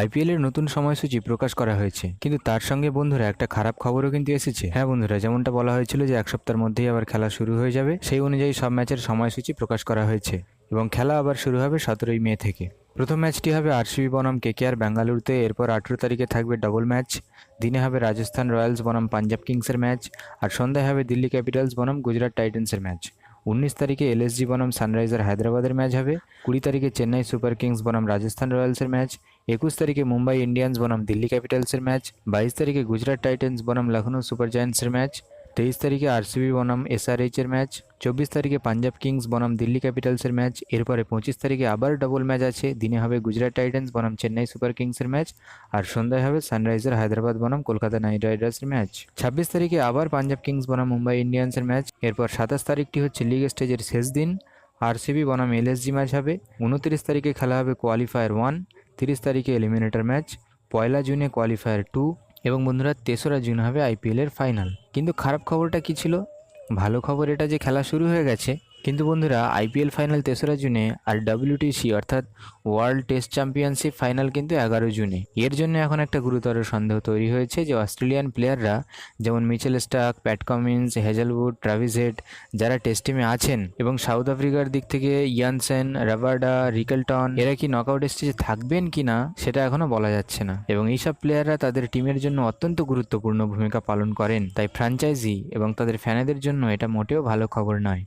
IPL এর নতুন সময়সূচি প্রকাশ করা হয়েছে। কিন্তু তার সঙ্গে বন্ধুরা একটা খারাপ খবরও কিন্তু এসেছে। হ্যাঁ বন্ধুরা, যেমনটা বলা হয়েছিল যে এক সপ্তাহের মধ্যেই আবার খেলা শুরু হয়ে যাবে, সেই অনুযায়ী সব ম্যাচের সময়সূচি প্রকাশ করা হয়েছে এবং খেলা আবার শুরু হবে সতেরোই মে থেকে। প্রথম ম্যাচটি হবে আরসিবি বনাম কে কেকেআর বেঙ্গালুরুতে এরপর আঠেরো তারিখে থাকবে ডবল ম্যাচ দিনে হবে রাজস্থান রয়্যালস বনাম পাঞ্জাব কিংসের ম্যাচ আর সন্ধ্যায় হবে দিল্লি ক্যাপিটালস বনাম গুজরাট টাইটেন্সের ম্যাচ উনিশ তারিখে এলএসজি বনাম সানরাইজার হায়দ্রাবাদের ম্যাচ হবে, কুড়ি তারিখে চেন্নাই সুপার কিংস বনাম রাজস্থান রয়্যালসের ম্যাচ, একুশ তারিখে মুম্বাই ইন্ডিয়ান্স বনাম দিল্লি ক্যাপিটালসের ম্যাচ, বাইশ তারিখে গুজরাট টাইটেন্স বনাম লখনৌ সুপার জায়ান্টসের ম্যাচ তেইশ তারিখে আরসিবি বনাম এসআরএইচ এর ম্যাচ, চব্বিশ তারিখে পাঞ্জাব কিংস বনাম দিল্লি ক্যাপিটালসের ম্যাচ, এরপরে পঁচিশ তারিখে আবার ডবল ম্যাচ আছে, দিনে হবে গুজরাট টাইটেন্স বনাম চেন্নাই সুপার কিংসের ম্যাচ, আর সন্ধ্যায় হবে সানরাইজার হায়দ্রাবাদ বনাম কলকাতা নাইট রাইডার্সের ম্যাচ। ছাব্বিশ তারিখে আবার পাঞ্জাব কিংস বনাম মুম্বাই ইন্ডিয়ান্সের ম্যাচ, এরপর সাতাশ তারিখটি হচ্ছে লিগ স্টেজের শেষ দিন, আরসিবি বনাম এলএসজি ম্যাচ হবে, উনত্রিশ তারিখে খেলা হবে কোয়ালিফায়ার ওয়ান তিরিশ তারিখে এলিমিনেটর ম্যাচ, পয়লা জুনে কোয়ালিফায়ার টু এবং বন্ধুরা তেসরা জুন হবে আইপিএলের ফাইনাল। কিন্তু খারাপ খবরটা কি ছিল? ভালো খবর এটা যে খেলা শুরু হয়ে গেছে কিন্তু বন্ধুরা আইপিএল ফাইনাল তেসরা জুনে আর ডাব্লিউটিসি অর্থাৎ ওয়ার্ল্ড টেস্ট চ্যাম্পিয়নশিপ ফাইনাল কিন্তু এগারো জুনে। এর জন্য এখন একটা গুরুতর সন্দেহ তৈরি হয়েছে যে অস্ট্রেলিয়ান প্লেয়াররা যেমন Mitchell Starc Pat Cummins, Hazlewood, Travis Head, যারা টেস্ট টিমে আছেন এবং সাউথ আফ্রিকার দিক থেকে ইয়ানসেন রাবার্ডা রিকেলটন, এরা কি নকআউট স্টেজে থাকবেন কি না সেটা এখনও বলা যাচ্ছে না। এবং এইসব প্লেয়াররা তাদের টিমের জন্য অত্যন্ত গুরুত্বপূর্ণ ভূমিকা পালন করেন। তাই ফ্র্যাঞ্চাইজি এবং তাদের ফ্যানেদের জন্য এটা মোটেও ভালো খবর নয়।